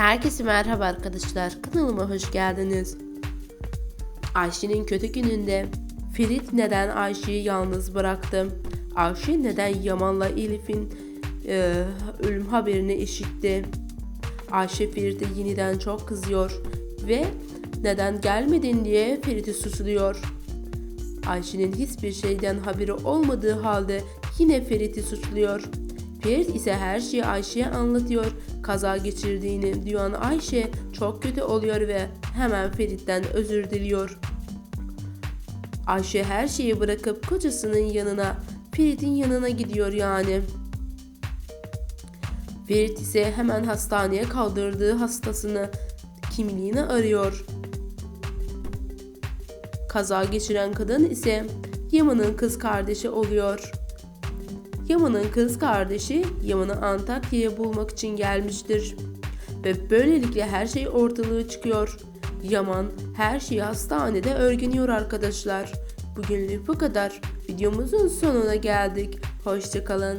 Herkese merhaba arkadaşlar. Kanalıma hoş geldiniz. Ayşe'nin kötü gününde Ferit neden Ayşe'yi yalnız bıraktı? Ayşe neden Yaman'la Elif'in e, ölüm haberini işitti? Ayşe Ferit'e yeniden çok kızıyor ve neden gelmedin diye Ferit'i suçluyor. Ayşe'nin hiçbir şeyden haberi olmadığı halde yine Ferit'i suçluyor. Ferit ise her şeyi Ayşe'ye anlatıyor. Kaza geçirdiğini duyan Ayşe çok kötü oluyor ve hemen Ferit'ten özür diliyor. Ayşe her şeyi bırakıp kocasının yanına, Ferit'in yanına gidiyor yani. Ferit ise hemen hastaneye kaldırdığı hastasını, kimliğini arıyor. Kaza geçiren kadın ise Yaman'ın kız kardeşi oluyor. Yaman'ın kız kardeşi Yaman'ı Antakya'ya bulmak için gelmiştir. Ve böylelikle her şey ortalığı çıkıyor. Yaman her şeyi hastanede öğreniyor arkadaşlar. Bugünlük bu kadar. Videomuzun sonuna geldik. Hoşçakalın.